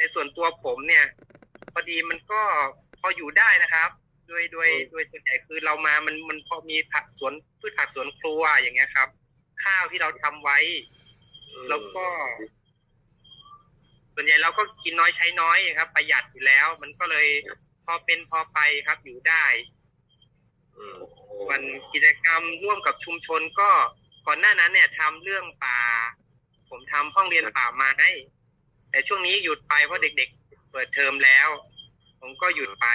ในส่วนตัวผมเนี่ย พอดีมันก็พออยู่ได้นะครับโดยโดยโดยส่วนใหญ่คือเรามามันมันพอมีผักสวนพืชผักสวนครัวอย่างเงี้ยครับ ข้าวที่เราทำไว้ แล้วก็ ส่วนใหญ่เราก็กินน้อยใช้น้อยครับ ประหยัดอยู่แล้ว มันก็เลยพอเป็นพอไปครับอยู่ได้อืมวันกิจกรรมร่วมกับชุมชนก็ก่อนหน้านั้นเนี่ยทำเรื่องป่า ผมทำห้องเรียนป่าไม้ แต่ช่วงนี้หยุดไปเพราะเด็กๆ เปิดเทอมแล้ว ผมก็หยุดไป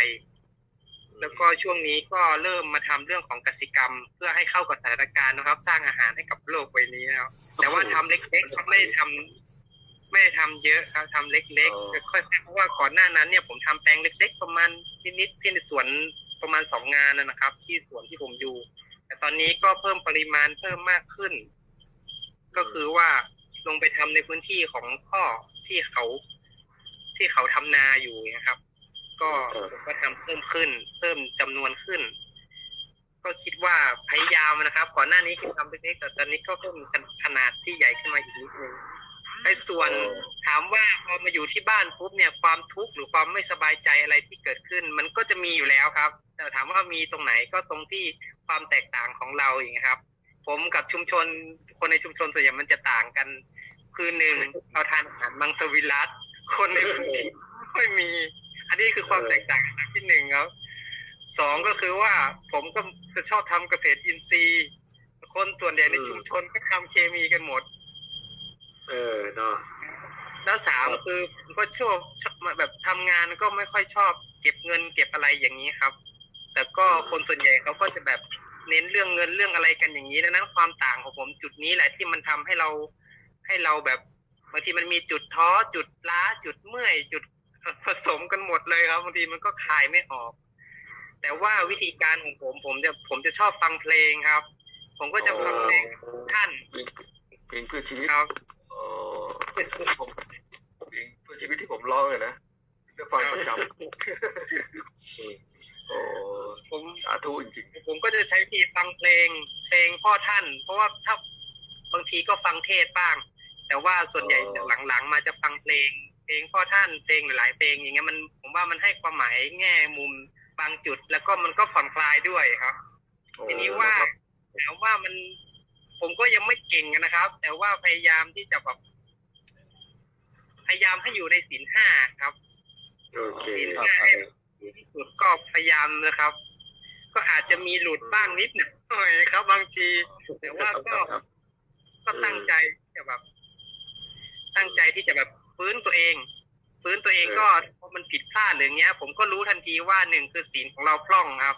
แล้วก็ช่วงนี้ก็เริ่มมาทำเรื่องของกสิกรรม เพื่อให้เข้ากับสถานการณ์นะครับ สร้างอาหารให้กับโลกใบนี้แล้วแต่ว่าทำเล็กๆครับไม่ได้ทำไม่ได้ทำเยอะครับทำเล็กๆค่อยๆเพราะว่าก่อนหน้านั้นเนี่ยผมทำแปลงเล็ก ๆ ประมาณนิดๆที่ในสวนประมาณสองงานนะนะครับ ที่สวนที่ผมอยู่ แต่ตอนนี้ก็เพิ่มปริมาณเพิ่มมากขึ้น ก็คือว่า ลงไปทำในพื้นที่ของพ่อที่เขาที่เขาทำนาอยู่นะครับ ก็ผมก็ทำเพิ่มขึ้น เพิ่มจำนวนขึ้น ก็คิดว่าพยายามนะครับก่อนหน้านี้คือทำเล็กๆแต่ตอนนี้ก็เพิ่มขนาดที่ใหญ่ขึ้นมาอีกนิดนึงในส่วนถามว่าพอมาอยู่ที่บ้านปุ๊บเนี่ยความทุกข์หรือความไม่สบายใจอะไรที่เกิดขึ้น มันก็จะมีอยู่แล้วครับ แต่ถามว่ามีตรงไหนก็ตรงที่ความแตกต่างของเราอย่างเงี้ยครับ ผมกับชุมชน คนในชุมชนส่วนใหญ่มันจะต่างกัน คือหนึ่งเราทานอาหารมังสวิรัตคนในพื้นที่ไม่ค่อยมี อันนี้คือความแตกต่างอันที่หนึ่งครับสองก็คือว่าผมก็จะชอบทำเกษตรอินทรีย์ คนส่วนใหญ่ในชุมชนก็ทำเคมีกันหมด เออเนาะแล้วสามคือผมก็ชอบชอบแบบทำงานก็ไม่ค่อยชอบ เก็บเงินเก็บอะไรอย่างนี้ครับ แต่ก็คนส่วนใหญ่เขาก็จะแบบ เน้นเรื่องเงินเรื่องอะไรกันอย่างนี้ดังนั้นความต่างของผมจุดนี้แหละที่มันทำให้เราให้เราแบบบางทีมันมีจุดท้อจุดล้าจุดเมื่อย จุดผสมกันหมดเลยครับบางทีมันก็คลายไม่ออก แต่ว่าวิธีการของผมผมจะผมจะชอบฟังเพลงครับ ผมก็จะฟังเพลงท่านเพลงเพื่อชีวิตครับอ๋อผมเพลงเพื่อชีวิตที่ผมร้องเลยนะ เลือกฟังประจำโอ้ผมสาธุจริงผมก็จะใช้วิธีฟังเพลง เพลงพ่อท่าน เพราะว่าถ้าบางทีก็ฟังเทศน์บ้าง แต่ว่าส่วนใหญ่หลังๆ มาจะฟังเพลง เพลงพ่อท่านเพลงหลายๆเพลงอย่างเงี้ยมันผมว่ามันให้ความหมายแง่มุมบางจุด แล้วก็มันก็ผ่อนคลายด้วยครับๆทีนี้ว่าถามว่ามันผมก็ยังไม่เก่งนะครับ แต่ว่าพยายามที่จะแบบพยายามให้อยู่ในศีลห้าครับ โอเคศีลครับห้าให้ดีที่สุดก็พยายามนะครับ ก็อาจจะมีหลุดบ้างนิดหน่อยครับ บางทีแต่ว่าก็ครับก็ตั้งใจที่จะแบบ ตั้งใจที่จะแบบฟื้นตัวเองฟื้นตัวเองก็พอมันผิดพลาดหรืออย่างเงี้ย ผมก็รู้ทันทีว่าหนึ่งคือศีลของเราพร่องครับ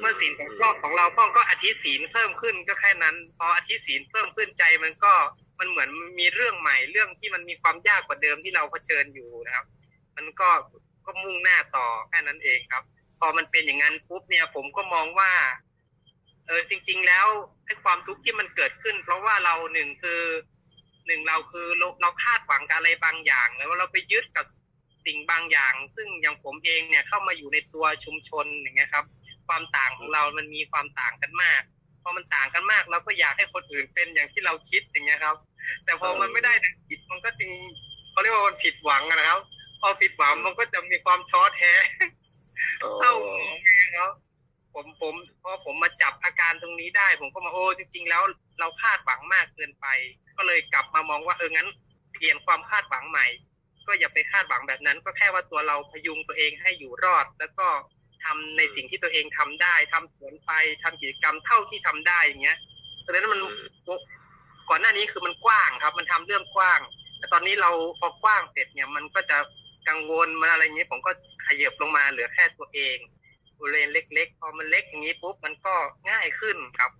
เมื่อศีลของพร่องของเราพร่องก็อธิศีลเพิ่มขึ้นก็แค่นั้น พออธิศีลเพิ่มขึ้นใจมันก็มันเหมือนมีเรื่องใหม่เรื่องที่มันมีความยากกว่าเดิมที่เราเผชิญอยู่นะครับ มันก็ก็มุ่งหน้าต่อแค่นั้นเองครับ พอมันเป็นอย่างนั้นปุ๊บเนี่ย ผมก็มองว่า เออจริง ๆ แล้วไอ้ความทุกข์ที่มันเกิดขึ้น เพราะว่าเราหนึ่งคือหนึ่งเราคือเราเราคาดหวังกับอะไรบางอย่าง แล้วเราไปยึดกับสิ่งบางอย่าง ซึ่งอย่างผมเองเนี่ยเข้ามาอยู่ในตัวชุมชนอย่างเงี้ยครับ ความต่างของเรามันมีความต่างกันมากพอมันต่างกันมากเราก็อยากให้คนอื่นเป็นอย่างที่เราคิดอย่างเงี้ยครับ แต่พอมันไม่ได้ดังคิดมันก็จึงเขาเรียกว่ามันผิดหวังนะครับ พอผิดหวังมันก็จะมีความท้อแท้เศร้าหมองไงครับผมผมพอผมมาจับอาการตรงนี้ได้ ผมก็มาโอ้จริง ๆ แล้วเราคาดหวังมากเกินไป ก็เลยกลับมามองว่าเอองั้น เปลี่ยนความคาดหวังใหม่ ก็อย่าไปคาดหวังแบบนั้น ก็แค่ว่าตัวเราพยุงตัวเองให้อยู่รอด แล้วก็ทำในสิ่งที่ตัวเองทำได้ทำสวนไปทำกิจกรรมเท่าที่ทำได้อย่างเงี้ยเพราะฉะนั้นมันก่อนหน้านี้คือมันกว้างครับ มันทำเรื่องกว้าง แต่ตอนนี้เราพอกว้างเสร็จเนี่ยมันก็จะ กังวลมันอะไรอย่างนี้ ผมก็ขยับลงมาเหลือแค่ตัวเองบริเวณเล็ก ๆ พอมันเล็กอย่างนี้ปุ๊บมันก็ง่ายขึ้นครับ